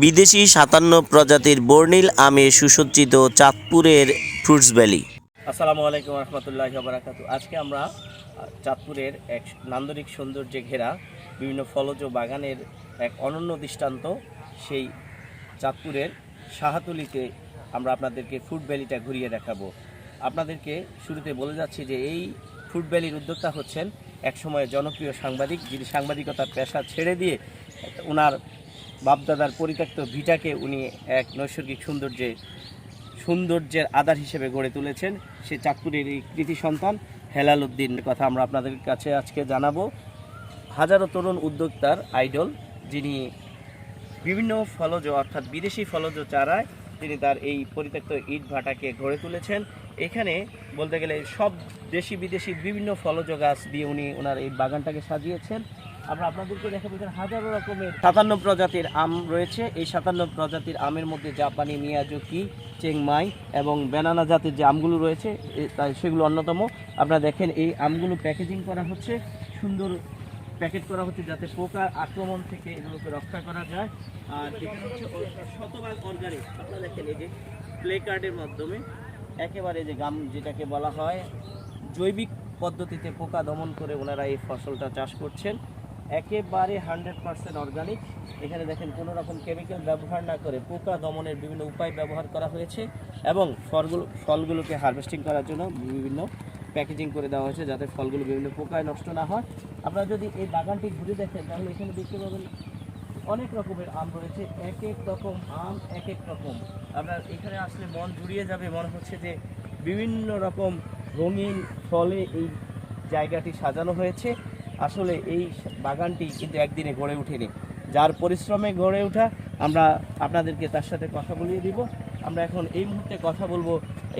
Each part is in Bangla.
বিদেশি সাতান্ন প্রজাতির বর্ণিল আমে সুসজ্জিত চাঁদপুরের ফ্রুটস ভ্যালি। আসসালামু আলাইকুম রহমতুল্লাহ বারাকাত আজকে আমরা চাঁদপুরের এক নান্দনিক সৌন্দর্যে ঘেরা বিভিন্ন ফলজ বাগানের এক অনন্য দৃষ্টান্ত, সেই চাঁদপুরের শাহাতুলিতে আমরা আপনাদেরকে ফুড ভ্যালিটা ঘুরিয়ে দেখাবো। আপনাদেরকে শুরুতে বলে যাচ্ছি যে এই ফুড ভ্যালির উদ্যোক্তা হচ্ছেন একসময় জনপ্রিয় সাংবাদিক, যিনি সাংবাদিকতার পেশা ছেড়ে দিয়ে ওনার বাপদাদার পরিত্যক্ত ভিটাকে উনি এক নৈসর্গিক সৌন্দর্যে, সৌন্দর্যের আধার হিসেবে গড়ে তুলেছেন। সে চাঁদপুরের এই কৃতি সন্তান হেলাল উদ্দিন কথা আমরা আপনাদের কাছে আজকে জানাব। হাজারো তরুণ উদ্যোক্তার আইডল, যিনি বিভিন্ন ফলজ, অর্থাৎ বিদেশি ফলজ চারায় তিনি তার এই পরিত্যক্ত ইট ভাটাকে গড়ে তুলেছেন। এখানে বলতে গেলে সব দেশি বিদেশি বিভিন্ন ফলজ গাছ দিয়ে উনি ওনার এই বাগানটাকে সাজিয়েছেন। আমরা আপনাদেরকে দেখাবো এখানে হাজারো রকমের সাতান্ন প্রজাতির আম রয়েছে। এই সাতান্ন প্রজাতির আমের মধ্যে জাপানি মিয়াজুকি চেংমাই এবং ব্যানানা জাতের যে আমগুলো রয়েছে তাই সেগুলো অন্যতম। আপনারা দেখেন, এই আমগুলো প্যাকেজিং করা হচ্ছে, সুন্দর প্যাকেট করা হচ্ছে যাতে পোকার আক্রমণ থেকে এগুলোকে রক্ষা করা যায়। আর এখানে হচ্ছে শতভাগ অর্গানিক। আপনারা দেখেন এই যে প্লে কার্ডের মাধ্যমে একেবারে যে গাম, যেটাকে বলা হয়, জৈবিক পদ্ধতিতে পোকা দমন করে ওনারা এই ফসলটা চাষ করছেন। একেবারে হান্ড্রেড পার্সেন্ট অর্গানিক। এখানে দেখেন কোনো রকম কেমিক্যাল ব্যবহার না করে পোকা, দমনের বিভিন্ন উপায় ব্যবহার করা হয়েছে এবং ফলগুলো ফলগুলোকে হারভেস্টিং করার জন্য বিভিন্ন প্যাকেজিং করে দেওয়া হয়েছে যাতে ফলগুলো বিভিন্ন পোকায় নষ্ট না হয়। আপনারা যদি এই বাগানটি ঘুরে দেখেন, তাহলে এখানে দেখতে পাবেন অনেক রকমের আম রয়েছে। এক এক রকম আম, এক এক রকম। আপনার এখানে আসলে মন জুড়িয়ে যাবে, মনে হচ্ছে যে বিভিন্ন রকম রঙিন ফলে এই জায়গাটি সাজানো হয়েছে। আসলে এই বাগানটি কিন্তু একদিনে গড়ে ওঠেনি। যার পরিশ্রমে গড়ে ওঠা, আমরা আপনাদেরকে তার সাথে কথা বলিয়ে দিব। আমরা এখন এই মুহূর্তে কথা বলব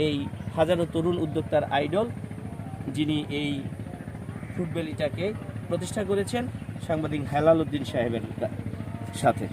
এই হাজারো তরুণ উদ্যোক্তার আইডল, যিনি এই ফুটবেলিটাকে প্রতিষ্ঠা করেছেন, সাংবাদিক হেলাল উদ্দিন সাহেবের সাথে।